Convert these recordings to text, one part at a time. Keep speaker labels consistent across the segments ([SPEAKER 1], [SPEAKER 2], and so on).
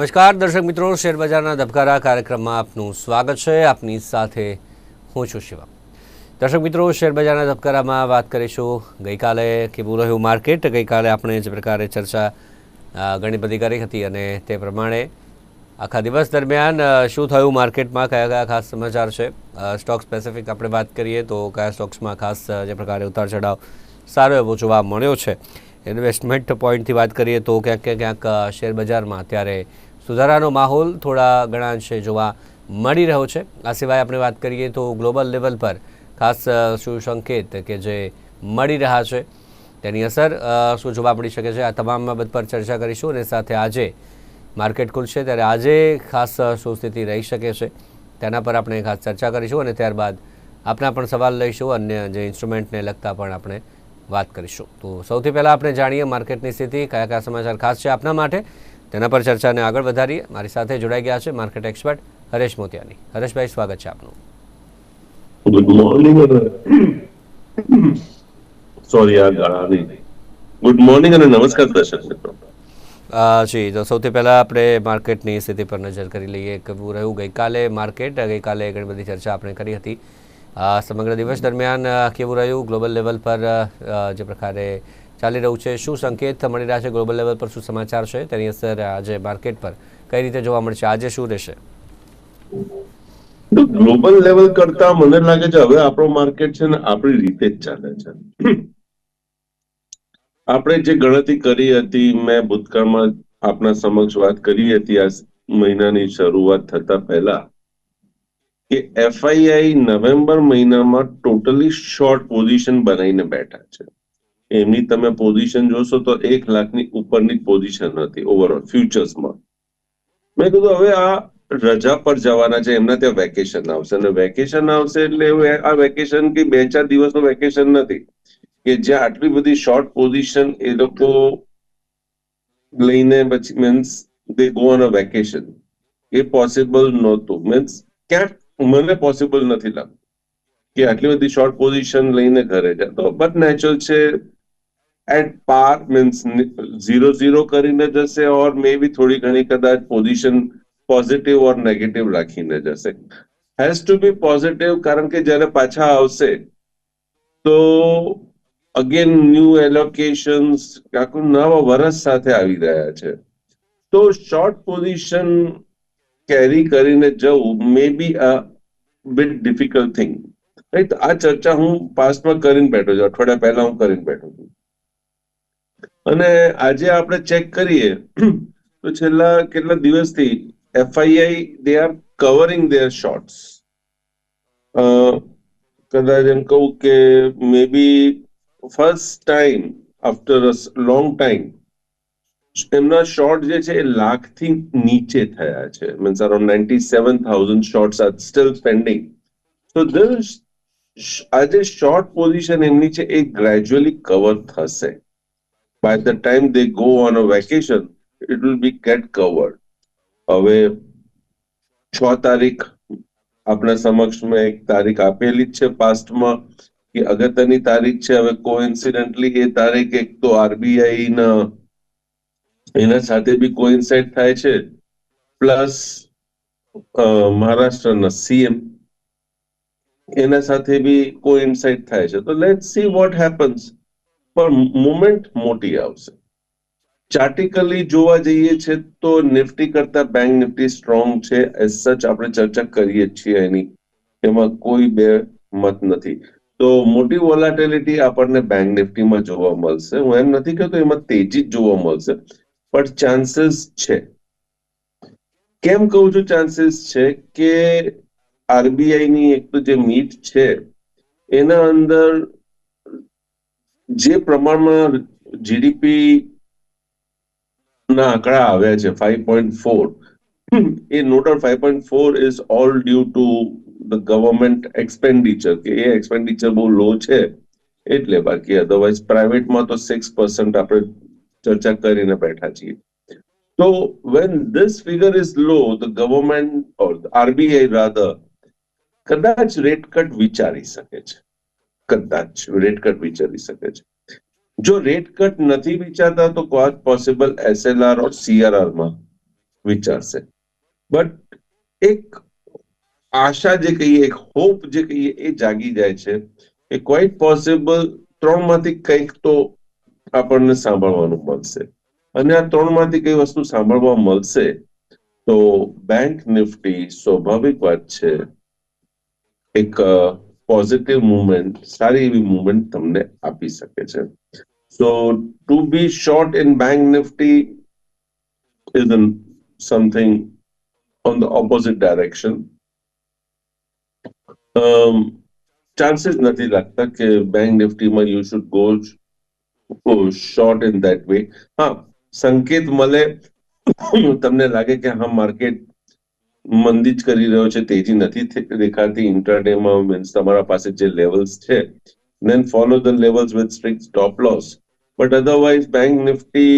[SPEAKER 1] નમસ્કાર, દર્શક મિત્રો, શેરબજારના ધબકારા કાર્યક્રમમાં આપનું સ્વાગત છે. આપની સાથે હું છું શિવા દર્શક મિત્રો, શેરબજારના ધબકારામાં વાત કરીશું. ગઈકાલે કેવું રહ્યું માર્કેટ. ગઈકાલે આપણે જે પ્રકારે ચર્ચા ઘણી બધી કરી હતી અને તે પ્રમાણે આખા દિવસ દરમિયાન શું થયું માર્કેટમાં, કયા કયા ખાસ સમાચાર છે? સ્ટોક સ્પેસિફિક આપણે વાત કરીએ તો કયા સ્ટોક્સમાં ખાસ જે પ્રકારે ઉતાર ચઢાવ સારો એવો જોવા મળ્યો છે? ઇન્વેસ્ટમેન્ટ પોઈન્ટથી વાત કરીએ તો ક્યાંક ક્યાંક ક્યાંક શેર અત્યારે સુધારાનો માહોલ થોડા ઘણા અંશે જોવા મળી રહ્યો છે. આ સિવાય આપણે વાત કરીએ તો ગ્લોબલ લેવલ પર ખાસ સુસંકેત કે જે મળી રહ્યા છે, તેની અસર શું જોવા મળી શકે છે? આ તમામ બાબત પર ચર્ચા કરીશું અને સાથે આજે માર્કેટ ખુલશે ત્યારે આજે ખાસ શું સ્થિતિ રહી શકે છે તેના પર આપણે ખાસ ચર્ચા કરીશું અને ત્યારબાદ આપના પણ સવાલ લઈશું, અન્ય જે ઇન્સ્ટ્રુમેન્ટને લગતા પણ આપણે વાત કરીશું. તો સૌથી પહેલાં આપણે જાણીએ માર્કેટની સ્થિતિ કયા કયા સમાચાર ખાસ છે આપના માટે. તેના પર ચર્ચાને આગળ વધારીએ. મારી સાથે જોડાઈ ગયા છે માર્કેટ એક્સપર્ટ હરેશ મોતિયાની. હરેશભાઈ સ્વાગત છે આપનું.
[SPEAKER 2] ગુડ મોર્નિંગ સોરી આ ગાળા ગુડ મોર્નિંગ અને નમસ્કાર દર્શક મિત્રો.
[SPEAKER 1] જી તો સૌથી પહેલાં આપણે માર્કેટની સ્થિતિ પર નજર કરી લઈએ. કેવું રહ્યું ગઈકાલે માર્કેટ ગઈકાલે ઘણી બધી ચર્ચા આપણે કરી હતી. સમગ્ર દિવસ દરમિયાન કેવું રહ્યું? ગ્લોબલ લેવલ પર જે પ્રકારે ચાલી રહ્યું છે. શું સંકેત મળી રહ્યા છે? ગ્લોબલ લેવલ પર શું સમાચાર છે? તેની અસર આજે માર્કેટ પર કઈ રીતે જોવા મળશે? આજે શું રહેશે?
[SPEAKER 2] ગ્લોબલ લેવલ કરતા મને લાગે છે હવે આપણો માર્કેટ છે ને આપણી રીતે જ ચાલે છે. આપણે જે ગણતરી કરી હતી, મેં ભૂતકાળમાં આપના સમક્ષ વાત કરી હતી આ મહિનાની શરૂઆત થતા પહેલા, કે એફઆઈઆઈ નવેમ્બર મહિનામાં ટોટલી શોર્ટ પોઝિશન બનાવીને બેઠા છે. એમની તમે પોઝિશન જોશો તો એક લાખની ઉપરની પોઝિશન હતી ઓવરઓલ ફ્યુચર્સમાં મેં. કીધું, હવે આ રજા પર જવાના છે, એમના ત્યાં વેકેશન આવશે. અને વેકેશન આવશે એટલે આ વેકેશન કે બે ચાર દિવસનું વેકેશન નથી. કે જ્યાં આટલી બધી શોર્ટ પોઝિશન એ લોકો લઈને પછી means they go on a vacation A possible નહોતું. મીન્સ ક્યાંક મને પોસિબલ નથી લાગતું કે આટલી બધી શોર્ટ પોઝિશન લઈને ઘરે જતો. બટ નેચરલ છે at par means zero zero કરીને જશે ઓર મે બી થોડી ઘણી કદાચ પોઝિશન પોઝિટિવ ઓર નેગેટિવ રાખીને જશે. હેઝ ટુ બી પોઝિટિવ કારણ કે જ્યારે પાછા આવશે, તો અગેન ન્યૂ એલોકેશન્સ આખું નવા વર્ષ સાથે આવી રહ્યા છે. તો શોર્ટ પોઝિશન કેરી કરીને જવું may be a bit difficult thing right આ ચર્ચા હું પાસ્ટમાં કરીને બેઠો છું. અઠવાડિયા પહેલા હું કરીને બેઠો છું. અને આજે આપણે ચેક કરીએ, તો છેલ્લા કેટલા દિવસથી FII they are covering their shorts કદાચ એમ કહું કે may be first time after long time એમના શોર્ટ જે છે એ લાખથી નીચે થયા છે. Means around ninety seven thousand shorts are still pending તો ધીસ આજે શોર્ટ પોઝિશન એમની છે એ ગ્રેજ્યુઅલી કવર થશે. By the time they go on a vacation, it will be get covered. હવે છ તારીખ આપણા સમક્ષ મેં એક તારીખ આપેલી જ છે પાસ્ટમાં કે અગત્યની તારીખ છે. હવે કોઇન્સિડન્ટલી એ તારીખ એક તો આરબીઆઈ ના એના સાથે બી કોઇન્સાઇડ થાય છે. પ્લસ મહારાષ્ટ્રના સીએમ એના સાથે બી કોઇન્સાઇડ થાય છે. તો લેટ સી વોટ હેપન્સ પણ મુમેન્ટ મોટી આવશે. ચાર્ટિકલી જોવા જઈએ છે તો નિફ્ટી કરતા બેંક નિફ્ટી સ્ટ્રોંગ છે. એઝ સચ આપણે ચર્ચા કરીએ છીએ એની. એમાં કોઈ બે મત નથી. તો મોટી વોલાટિલિટી આપણને બેંક નિફ્ટીમાં જોવા મળશે. હું એમ નથી કહેતો એમાં તેજી જ જોવા મળશે. પણ ચાન્સીસ છે. કેમ કહું છું ચાન્સીસ છે કે આરબીઆઈની એક તો જે મીટ છે, એના અંદર જે પ્રમાણમાં જીડીપી ના આંકડા આવ્યા છે five point four another five point four is all due to the government expenditure કે એ એક્સપેન્ડિચર બહુ લો છે, એટલે બાકી અધરવાઇઝ પ્રાઇવેટમાં તો સિક્સ પર્સન્ટ આપણે ચર્ચા કરીને બેઠા છીએ. તો when this figure is low the government or RBI rather કદાચ રેટ કટ વિચારી શકે છે. કદાચ રેટ કટ વિચારી શકે છે. જો રેટ કટ નથી વિચારતા તો ક્વાટ પોસિબલ એસએલઆર ઓર સીઆરઆરમાં વિચારશે. બટ એક આશા જે કહીએ, એક હોપ જે કહીએ, એ જાગી જાય છે એ ક્વાઇટ પોસિબલ ત્રણમાંથી કંઈક તો આપણને સાંભળવાનું મળશે. અને આ ત્રણમાંથી કઈ વસ્તુ સાંભળવા મળશે તો બેંક નિફ્ટી સ્વાભાવિક વાત છે. એક પોઝિટિવ મુવમેન્ટ સારી એવી મુવમેન્ટ તમને આપી શકે છે so to be short in bank Nifty is something on the opposite direction. Um, chances નથી લાગતા કે bank નિફ્ટીમાં you should go short in that way હા સંકેત મળે તમને લાગે કે હા માર્કેટ મંદી કરી રહ્યો છે તેજી નથી દેખાતી ઇન્ટરડેમાં મીન્સ તમારા પાસે જે લેવલ્સ છે, then follow the levels with strict stop loss. But otherwise, bank nifty,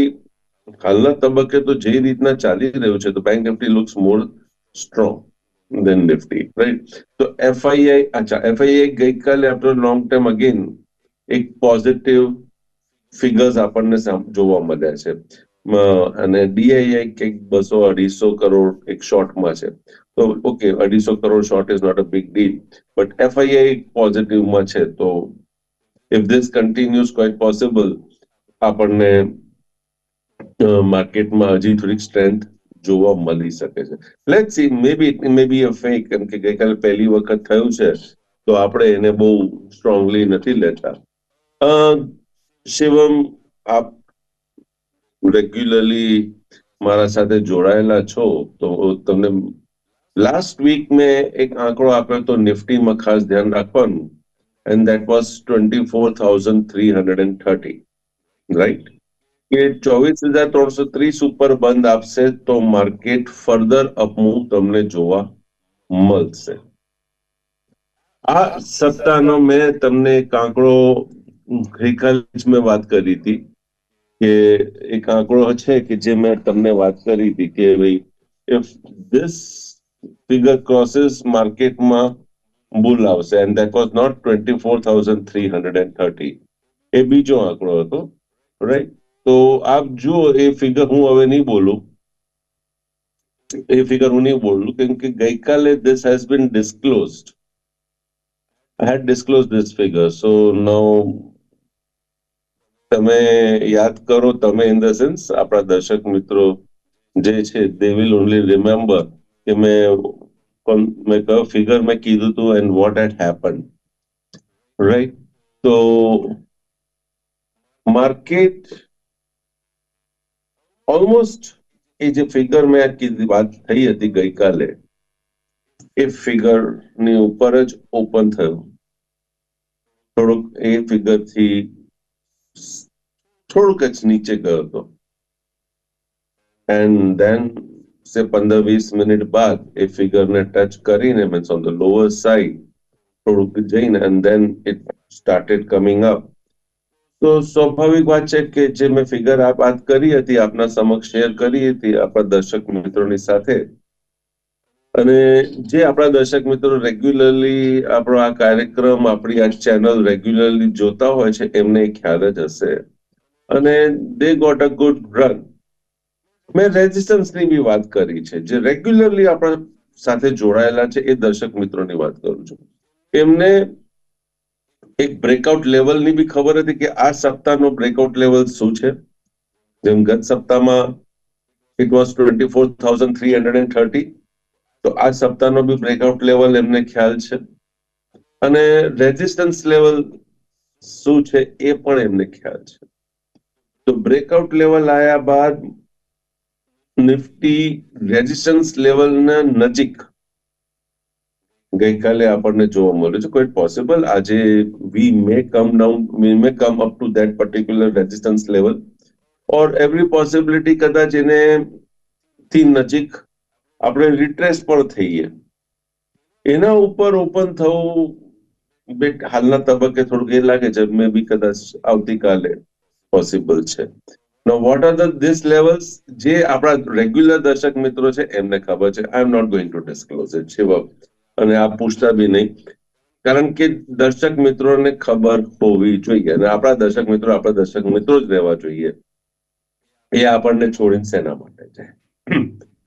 [SPEAKER 2] હાલના તબક્કે તો જે રીતના ચાલી રહ્યું છે, તો bank Nifty looks more strong than Nifty right તો એફઆઈઆઈ અચ્છા એફઆઈઆઈ ગઈકાલે આફ્ટર લોંગ ટાઈમ અગેન એક પોઝિટિવ ફિગર્સ આપણને જોવા મળ્યા છે. અને ડીઆઈઆઈ કંઈક બસો અઢીસો કરોડ એક શોર્ટમાં છે. તો ઓકે, અઢીસો crore short is not a big deal but FII પોઝિટિવમાં છે, તો if this continues quite possible આપણને માર્કેટમાં હજી થોડીક સ્ટ્રેન્થ જોવા મળી શકે છે. Let see may be may be a fake કેમ કે ગઈકાલે પહેલી વખત થયું છે, તો આપણે એને બહુ સ્ટ્રોંગલી નથી લેતા. શિવમ, આપ રેગ્યુલરલી મારા સાથે જોડાયેલા છો, તો તમને લાસ્ટ વીક મેં એક આંકડો આપ્યો તો નિફ્ટીમાં ખાસ ધ્યાન રાખવાનું and that was twenty four thousand three hundred and thirty right કે ચોવીસ હજાર ત્રણસો ત્રીસ ઉપર બંધ આપશે તો માર્કેટ ફર્ધર અપમૂવ તમને જોવા મળશે. આ સપ્તાહનો મેં તમને એક આંકડો, ગઈકાલે જ મેં વાત કરી હતી. કે એક આંકડો છે કે જે મેં તમને વાત કરી હતી કે ભાઈ ઇફ ધીસ ફિગર ક્રોસીસ માર્કેટમાં બુલ આવશે and that was not twenty four thousand three hundred and thirty એ બીજો આંકડો હતો રાઈટ તો આપ જુઓ એ ફિગર હું હવે નહીં બોલું એ ફિગર હું નહીં બોલું કેમ કે ગઈકાલે this has been disclosed I had disclosed this figure, so now તમે યાદ કરો, તમે ઇન ધ સેન્સ આપણા દર્શક મિત્રો જે છે દે વિલ ઓનલી રિમેમ્બર કે મેં મેં કયો ફિગર મેં કીધું હતું and what had happen right તો માર્કેટ ઓલમોસ્ટ એ જે ફિગર મેં કીધી, વાત થઈ હતી ગઈકાલે, એ ફિગરની ઉપર જ ઓપન થયું. થોડુંક એ ફિગરથી થોડુંક જ નીચે ગયો હતો એન્ડ ધેન સે પંદર વીસ મિનિટ બાદ એ ફિગરને ટચ કરીને means on the lower side થોડુંક જઈને and then it started coming up તો સ્વાભાવિક વાત છે કે જે મેં ફિગર આ વાત કરી હતી આપના સમક્ષ શેર કરી હતી આપણા દર્શક મિત્રોની સાથે અને જે આપણા દર્શક મિત્રો રેગ્યુલરલી આપણો આ કાર્યક્રમ, આપણી આ ચેનલ રેગ્યુલરલી જોતા હોય છે, એમને ખ્યાલ જ હશે. અને they got a good run મેં રેઝિસ્ટન્સની બી વાત કરી છે. જે રેગ્યુલરલી આપણા સાથે જોડાયેલા છે, એ દર્શક મિત્રોની વાત કરું છું. એમને એક બ્રેકઆઉટ લેવલની બી ખબર હતી કે આ સપ્તાહનો બ્રેકઆઉટ લેવલ શું છે? જેમ ગત સપ્તાહમાં it was twenty four thousand three hundred and thirty તો આ સપ્તાહનો બી બ્રેકઆઉટ લેવલ એમને ખ્યાલ છે. અને રેઝિસ્ટન્સ લેવલ શું છે એ પણ એમને ખ્યાલ છે. તો બ્રેકઆઉટ લેવલ આયા બાદ નિફ્ટી રેઝિસ્ટન્સ લેવલના નજીક ગઈકાલે આપણને જોવા મળ્યું છે. કોઈ પોસિબલ આજે we may come down we may come up to that particular resistance level or every possibility કદાચ એને થી નજીક આપણે રિટ્રેસ પણ થઈએ. એના ઉપર ઓપન થવું બે હાલના તબક્કે થોડુંક એ લાગે છે, મે બી કદાચ આવતીકાલે પોસિબલ છે. No what are the this levels જે આપણા રેગ્યુલર દર્શક મિત્રો છે, એમને ખબર છે I am not going to disclose it Shiv અને આ પૂછતા બી નહીં. કારણ કે દર્શક મિત્રોને ખબર હોવી જોઈએ અને આપણા દર્શક મિત્રો આપણા દર્શક મિત્રો જ રહેવા જોઈએ. એ આપણને છોડીને શેના માટે છે?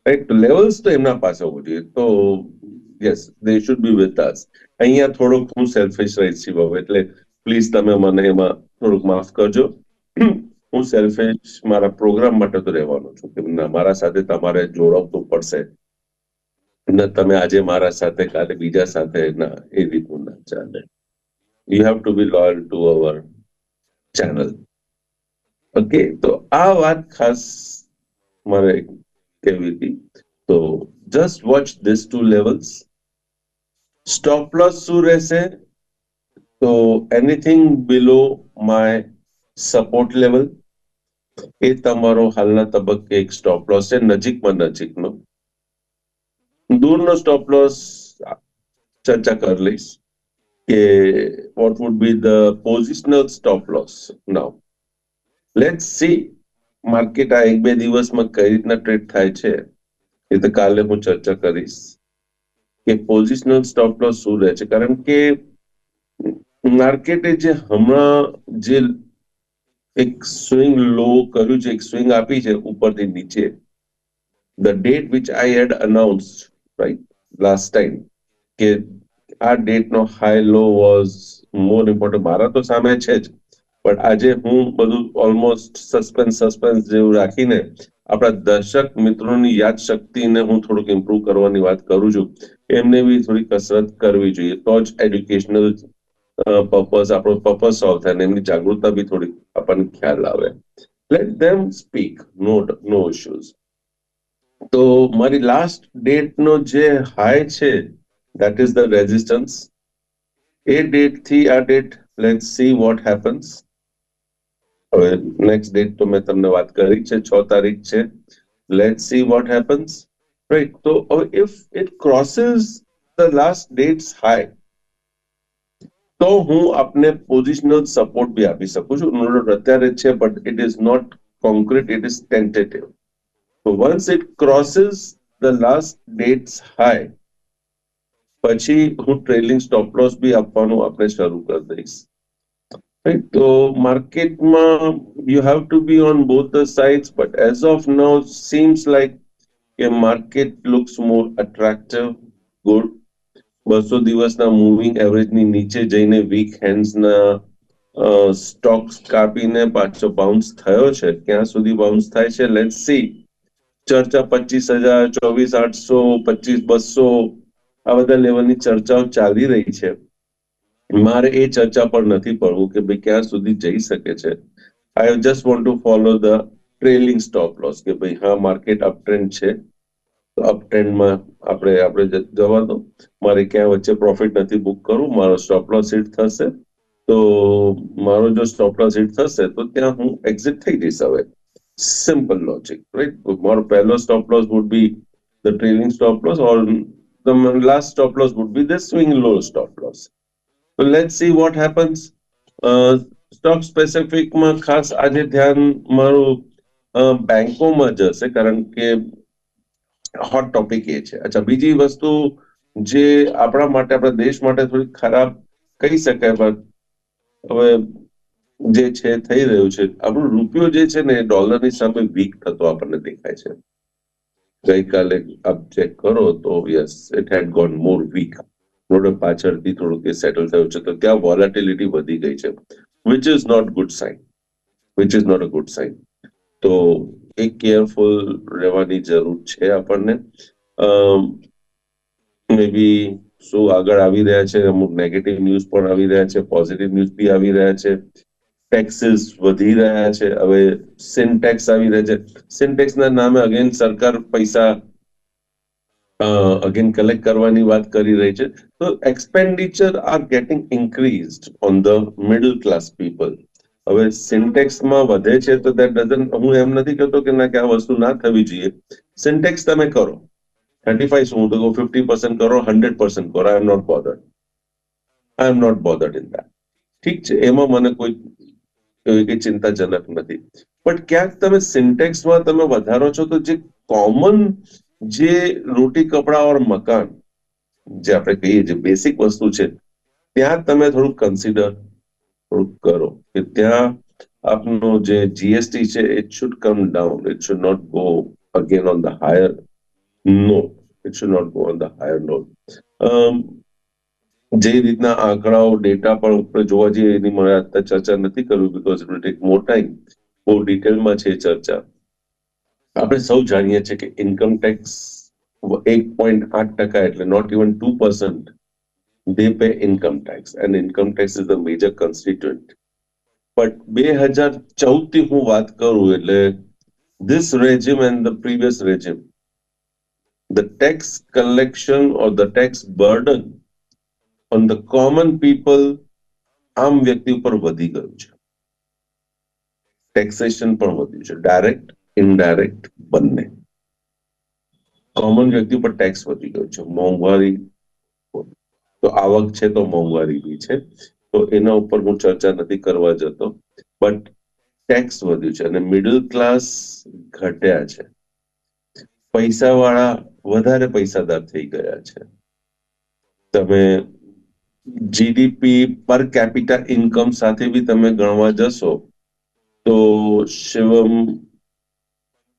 [SPEAKER 2] રાઈટ લેવલ્સ તો એમના પાસે હોવું જોઈએ. તો yes they should be with us અહીંયા થોડુંક હું સેલ્ફિશ રહીશ શિવમ એટલે પ્લીઝ તમે મને એમાં થોડુંક માફ કરજો. હું સેલ્ફિશ મારા પ્રોગ્રામ માટે તો રહેવાનો છું કે મારા સાથે તમારે જોડાવતું પડશે. ને તમે આજે મારા સાથે, કાલે બીજા સાથે, ના, એ રીતનું ના ચાલે. You have to be loyal to our channel okay તો આ વાત ખાસ મારે કહેવી તો just watch this two levels stop loss શું રહેશે તો anything below my support level એ તમારો હાલના તબક્કે એક સ્ટોપ લોસ છે નજીકમાં નજીકનો દૂરનો સ્ટોપ લોસ ચર્ચા કરી લઈશ કે what would be the positional stop loss now let see market આ એક બે દિવસમાં કઈ રીતના ટ્રેડ થાય છે, એ તો કાલે હું ચર્ચા કરીશ કે પોઝિશનલ સ્ટોપ લોસ શું રહે છે. કારણ કે માર્કેટે જે હમણાં જે એક સ્વિંગ લો કર્યું છે, એક સ્વિંગ આપી છે ઉપરથી નીચે the date which I had announce right last time કે આ ડેટનો high low was more important મારા તો સામે છે જ. પણ આજે હું બધું ઓલમોસ્ટ સસ્પેન્સ સસ્પેન્સ જેવું રાખીને આપણા દર્શક મિત્રોની યાદ શક્તિને હું થોડુંક ઇમ્પ્રુવ કરવાની વાત કરું છું. એમને બી થોડી કસરત કરવી જોઈએ. તો જ એડ્યુકેશનલ પર્પઝ આપણો પર્પઝ સોલ્વ થાય અને એમની જાગૃતતા બી થોડી આપણને ખ્યાલ આવે. Let them speak no no issues તો મારી લાસ્ટ ડેટનો જે હાઈ છે દેટ ઇઝ ધ રેઝિસ્ટન્સ એ ડેટથી આ date let see what happens હવે નેક્સ્ટ ડેટ તો મેં તમને વાત કરી છે, છ તારીખ છે. Let see what happens right તો હવે if it crosses the last dates high તો હું આપને પોઝિશનલ સપોર્ટ બી આપી શકું છું. નોટ અત્યારે છે but it is not concrete it is tentative તો once it crosses the last dates high પછી હું ટ્રેલિંગ સ્ટોપ લોસ બી આપવાનું આપણે શરૂ કરી દઈશ. Right market ma, you have to be on both the sides, but as of now, seems like a market looks more attractive good બસો દિવસના moving એવરેજની નીચે જઈને વીક હેન્ડ્સના સ્ટોક્સ કાપીને પાછો બાઉન્સ થયો છે. ક્યાં સુધી બાઉન્સ થાય છે? લેટ સી ચર્ચા પચીસ હજાર ચોવીસ આઠસો પચીસ બસો આ બધા લેવલની ચર્ચાઓ ચાલી રહી છે. મારે એ ચર્ચા પર નથી પડવું કે ભાઈ ક્યાં સુધી જઈ શકે છે. I just want to follow the trailing stop loss કે ભાઈ હા માર્કેટ અપ ટ્રેન્ડ છે. તો અપ ટ્રેન્ડમાં આપણે આપણે જવા દો મારે ક્યાં વચ્ચે પ્રોફિટ નથી બુક કરવું મારો સ્ટોપ લોસ હિટ થશે. તો મારો જો સ્ટોપ લોસ હિટ થશે, તો ત્યાં હું એક્ઝિટ થઈ જઈશ હવે. સિમ્પલ લોજિક રાઈટ મારો પહેલો stop loss would be the trailing stop loss or last stop loss would be the swing low stop loss. So see what happens stock સ્પેસિફિકમાં ખાસ આજે ધ્યાન મારું બેંકોમાં જશે કારણ કે હોટ ટોપિક એ છે. અચ્છા, બીજી વસ્તુ જે આપણા માટે, આપણા દેશ માટે થોડી ખરાબ કહી શકાય, પણ હવે જે છે, થઈ રહ્યું છે. આપણો રૂપિયો જે છે ને ડોલરની સામે વીક થતો આપણને દેખાય છે. ગઈકાલે આપ ચેક કરો તો yes it had gone more weak not પાછળથી થોડુંક એ સેટલ થયું છે. તો ત્યાં વોલેટિલિટી વધી ગઈ છે which is not good sign which is not a good sign તો એ કેરફુલ રહેવાની જરૂર છે આપણને. મે બી શું આગળ આવી રહ્યા છે? અમુક નેગેટિવ ન્યૂઝ પણ આવી રહ્યા છે પોઝિટિવ ન્યૂઝ બી આવી રહ્યા છે. ટેક્સીસ વધી રહ્યા છે. હવે સિન્ટેક્સ આવી રહ્યા છે. સિન્ટેક્સના નામે અગેન સરકાર પૈસા અગેન કલેક્ટ કરવાની વાત કરી રહી છે. તો expenditure are getting increased on the middle class people હવે સિન્ટેક્સમાં વધે છે તો દેટ ડઝન હું એમ નથી કહેતો કે ના કે આ વસ્તુ ના થવી જોઈએ. સિન્ટેક્સ તમે કરો. થર્ટી ફાઈવ શું તો ફિફ્ટી પર્સન્ટ કરો હંડ્રેડ પર્સન્ટ કરો. I am not bothered I am not bothered in that ઠીક છે, એમાં મને કોઈ એવી કઈ ચિંતાજનક નથી. પણ ક્યાંક તમે સિન્ટેક્સમાં તમે વધારો છો તો જે કોમન જે રોટી, કપડા ઓર મકાન જે આપણે કહીએ, જે બેસિક વસ્તુ છે, ત્યાં તમે થોડુંક કન્સિડર થોડુંક કરો કે ત્યાં આપનો જે જીએસટી છે it should come down it should not go again on the higher no it should not go on the higher not જે રીતના આંકડાઓ ડેટા પણ આપણે જોવા જઈએ, એની મને ચર્ચા નથી કરવી because it will take more time બહુ ડિટેલમાં છે ચર્ચા. આપણે સૌ જાણીએ છીએ કે ઇન્કમ ટેક્સ એક પોઈન્ટ આઠ ટકા એટલે not even two percent they pay income tax and income tax is the major constituent but બે હજાર ચૌદથી હું વાત કરું એટલે this regime and the previous regime the tax collection or the tax burden on the common people આમ વ્યક્તિ ઉપર વધી ગયું છે ટેક્સેશન પણ વધ્યું છે ડાયરેક્ટ ઇનડાયરેક્ટ બંને. કોમન વ્યક્તિ ઉપર ટેક્સ વધી ગયો છે. મોંઘવારી તો આવક છે તો મોંઘવારી બી છે. તો એના ઉપર હું ચર્ચા નથી કરવા જતો. બટ ટેક્સ વધ્યું છે અને મિડલ ક્લાસ ઘટ્યા છે. પૈસા વાળા વધારે પૈસાદાર થઈ ગયા છે. તમે જીડીપી પર કેપિટા ઇન્કમ સાથે બી તમે ગણવા જશો, તો શિવમ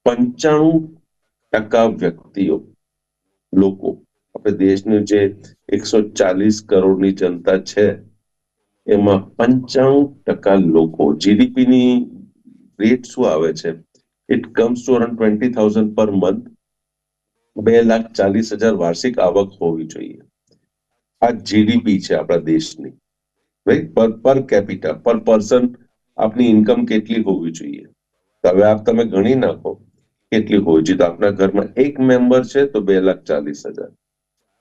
[SPEAKER 2] પંચાણું ટકા વ્યક્તિઓ, લોકો, આપણે દેશની જે એકસો ચાલીસ કરોડની જનતા છે, એમાં પંચાણું ટકા લોકો જીડીપીની રેટ શું આવે છે? It comes to around twenty thousand per month બે લાખ ચાલીસ હજાર વાર્ષિક આવક હોવી જોઈએ. આ જીડીપી છે આપણા દેશની. રાઈટ પર પર કેપિટા પર પર્સન આપની ઇન્કમ કેટલી હોવી જોઈએ? હવે આપ તમે ગણી નાખો. કેટલી હોવી જોઈએ તો આપણા ઘરમાં એક મેમ્બર છે, તો બે લાખ ચાલીસ હજાર.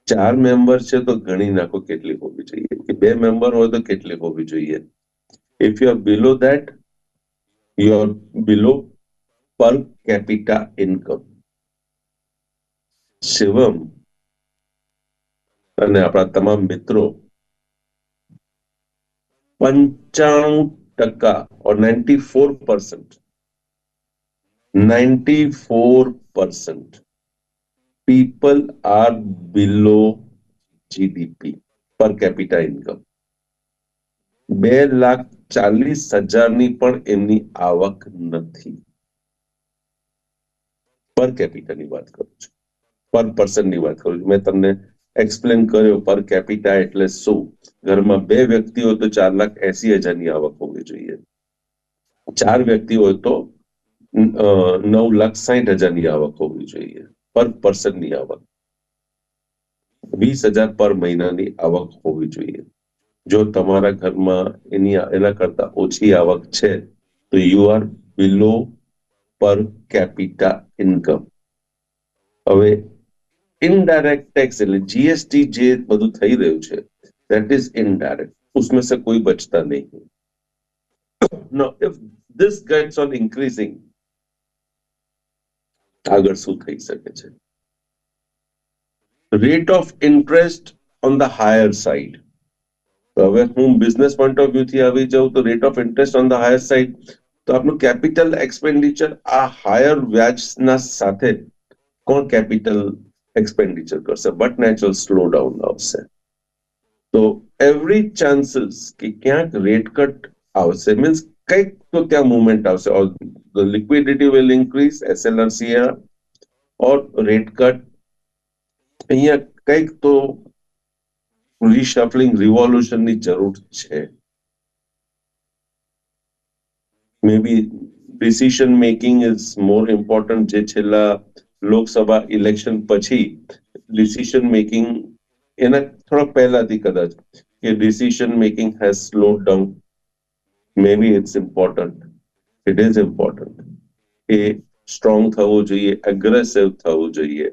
[SPEAKER 2] ચાર મેમ્બર છે, તો ગણી નાખો કેટલી હોવી જોઈએ. કે બે મેમ્બર હોય તો કેટલી હોવી જોઈએ? If you are below that you are below per capita income Shivam અને આપણા તમામ મિત્રો પંચાણું ટકા or ninety four percent ninety four percent people are below GDP per capita income. બે લાખ ચાલીસ હજારની પણ એમની આવક નથી. પર કેપિટાની વાત કરું છું. પર પર્સનની વાત કરું છું. મેં તમને એક્સપ્લેન કર્યો પર કેપિટા એટલે શું? ઘરમાં બે વ્યક્તિ હોય તો ચાર લાખ એસી હજારની આવક હોવી જોઈએ. ચાર વ્યક્તિ હોય તો નવ લાખ સાહીઠ હજારની આવક હોવી જોઈએ પર પર્સનની આવક વીસ હજાર પર મહિનાની આવક હોવી જોઈએ જો તમારા ઘરમાં એની એના કરતા ઓછી આવક છે તો you are below per capita income હવે ઇનડાયરેક્ટ ટેક્સ એટલે જીએસટી જે બધું થઈ રહ્યું છે દેટ ઇઝ ઇનડાયરેક્ટ उसमें से कोई बचता नहीं no if this gets on increasing આગળ શું થઈ શકે છે? Rate of interest on the higher side હવે હું બિઝનેસ પોઈન્ટ ઓફ વ્યૂથી આવી જાઉં તો rate of interest on the higher side તો આપનું કેપિટલ એક્સપેન્ડિચર આ હાયર વ્યાજના સાથે કોણ કેપિટલ એક્સપેન્ડિચર કરશે? બટ નેચરલ સ્લો ડાઉન આવશે. તો એવરી ચાન્સીસ કે ક્યાંક રેટ કટ આવશે મીન્સ કંઈક તો ત્યાં મુવમેન્ટ આવશે. Or liquidity liquidity increase SLRCR or rate cut અહીંયા કંઈક તો રિશફલિંગ રિવોલ્યુશનની જરૂર છે. May be decision making is more important જે છેલ્લા લોકસભા ઇલેક્શન પછી ડિસિઝન મેકિંગ એના થોડા પહેલાથી કદાચ કે decision making has slow down may be it's important it is important A strong થવું જોઈએ એગ્રેસિવ થવું જોઈએ.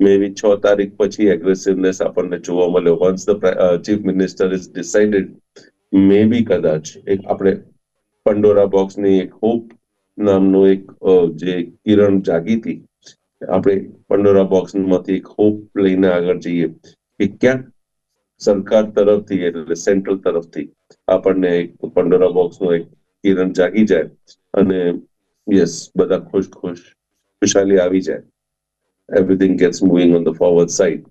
[SPEAKER 2] મે બી છ તારીખ પછી એગ્રેસિવનેસ આપણને જોવા મળ્યો once the chief minister is decided may be કદાચ એક આપણે પંડોરા બોક્સની એક હોપ નામનું એક જે કિરણ જાગી હતી, આપણે પંડોરા બોક્સમાંથી એક હોપ લઈને આગળ જઈએ કે ક્યાંક સરકાર તરફથી એટલે સેન્ટ્રલ તરફથી આપણને એક પંડોરા બોક્સનો એક કિરણ જાગી જાય અને યસ બધા ખુશ ખુશ, ખુશાલી આવી જાય. Everything gets moving on the forward side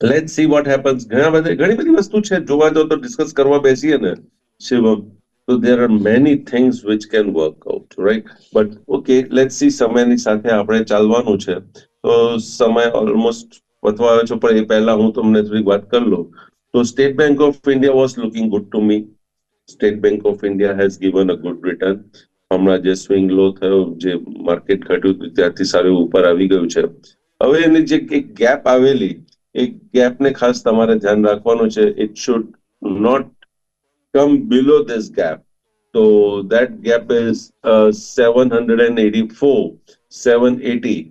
[SPEAKER 2] let see what happens ઘણા બધા, ઘણી બધી વસ્તુ છે. જોવા જાવ તો ડિસ્કસ કરવા બેસીએ ને, શિવમ, તો there are many things which can work out right but okay let see સમયની સાથે આપણે ચાલવાનું છે. તો સમય ઓલમોસ્ટ પતવા આવ્યો છે, પણ એ પહેલા હું તમને થોડીક વાત કરી લઉં. તો State Bank of India was looking good to me State Bank of India has given a good return હમણાં જે સ્વિંગ લો થયો, જે માર્કેટ ઘટ્યું ત્યાંથી સારું ઉપર આવી ગયું છે. હવે એની જે એક ગેપ આવેલી, એ ગેપને ખાસ તમારે ધ્યાન રાખવાનું છે it should not come below this gap તો that gap is seven hundred and eighty four seven eighty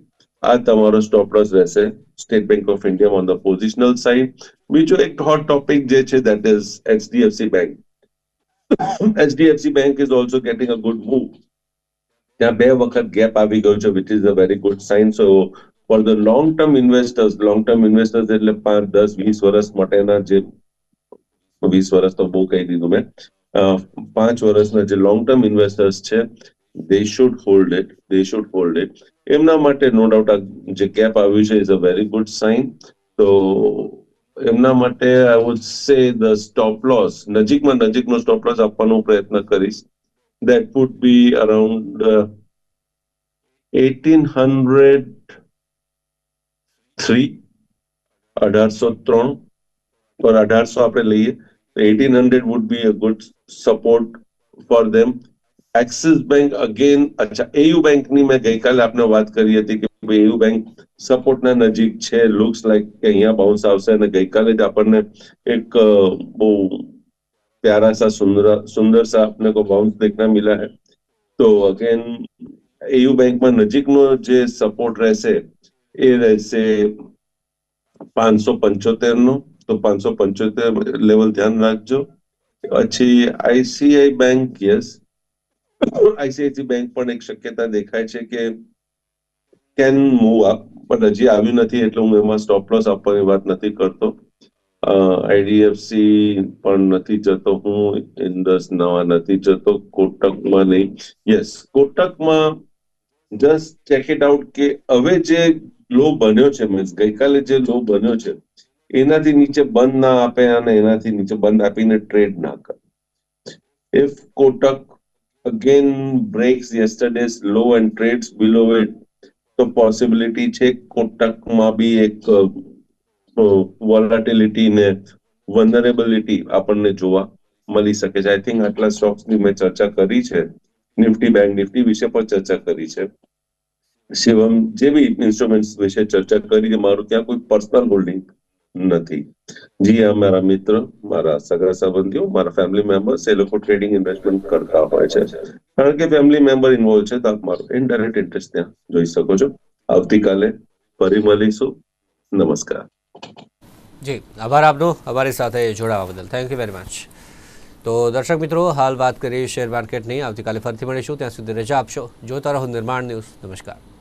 [SPEAKER 2] આ તમારો સ્ટોપલોસ રહેશે. State bank of India on the positional side બીજો એક હોટ ટોપિક જે છે that is HDFC bank HDFC bank is also getting a good move ત્યાં બે વખત ગેપ આવી ગયો છે which is a very good sign so for the long term investors long term investors એટલે પાંચ, દસ, વીસ વર્ષ માટેના જે વીસ વર્ષ તો બહુ કહી દીધું મેં. પાંચ વર્ષના જે લોંગ ટર્મ ઇન્વેસ્ટર્સ છે they should hold it they should hold it એમના માટે નો ડાઉટ આ જે ગેપ આવ્યું છે is a very good sign તો એમના માટે I would say the stop loss નજીકમાં નજીકનો સ્ટોપ લોસ આપવાનો પ્રયત્ન કરીશ. That would be around uh, 1803 અઢારસો ત્રણ or અઢારસો આપણે લઈએ તો eighteen hundred would be a good support for them axis bank again અચ્છા એયુ બેંકની મેં ગઈકાલે આપને વાત કરી હતી કે ભાઈ એયુ બેંક સપોર્ટના નજીક છે લુક્સ લાઈક કે અહીંયા બાઉન્સ આવશે અને ગઈકાલે જ આપણને એક બહુ પ્યારા સા સુંદર સુંદર સા આપને કો બાઉન્સ દેખના મિલા હે. તો અગેન એયુ બેંકમાં નજીકનો જે સપોર્ટ રહેશે, એ રહેશે પાંચસો પંચોતેરનો. તો પાંચસો પંચોતેર લેવલ ધ્યાન રાખજો. પછી ICI bank yes ICICI bank પણ એક શક્યતા દેખાય છે કે કેન મૂવ અપ પણ હજી આવ્યું નથી એટલે હું એમાં સ્ટોપ લોસ આપવાની વાત નથી કરતો. આઈડીએફસી પણ નથી જતો હું, ઇન્ડસ નવા નથી જતો, કોટકમાં નહીં. યસ કોટકમાં જસ્ટ ચેક ઇટ આઉટ કે હવે જે લો બન્યો છે મીન્સ ગઈકાલે જે લો બન્યો છે, એનાથી નીચે બંધ ના આપે અને એનાથી નીચે બંધ આપીને ટ્રેડ ના કરે. If Kotak again breaks yesterday's low and trades below it તો પોસિબિલિટી છે કોટકમાં બી એક વોલેટિલિટી ને વનરેબિલિટી આપણને જોવા મળી શકે છે. આઈ થિંક આટલા સ્ટોક્સની મેં ચર્ચા કરી છે. નિફ્ટી બેંક નિફ્ટી વિશે પણ ચર્ચા કરી છે. શિવમ જે બી ઇન્સ્ટ્રુમેન્ટ્સ વિશે ચર્ચા કરી છે, મારું ત્યાં કોઈ પર્સનલ હોલ્ડિંગ નથી. જી આ મારા મિત્ર, મારા સગા સંબંધીઓ, મારા ફેમિલી મેમ્બર્સ એ લોકો ટ્રેડિંગ ઇન્વેસ્ટમેન્ટ કરતા હોય છે. કારણ કે ફેમિલી મેમ્બર ઇન્વોલ્વ છે, તો આપ મારો ઇન્ડાયરેક્ટ ઇન્ટરેસ્ટ ત્યાં જોઈ શકો છો. આવતીકાલે ફરી મળીશું. નમસ્કાર.
[SPEAKER 1] જી, આભાર આપનો. અમારી સાથે જોડાવા બદલ. થેન્ક યુ વેરી મચ તો દર્શક મિત્રો, હાલ વાત કરીએ શેર માર્કેટની. આવતીકાલે ફરીથી મળીશું. ત્યાં સુધી રજા આપશો. જોતા રહો નિર્માણ ન્યૂઝ. નમસ્કાર.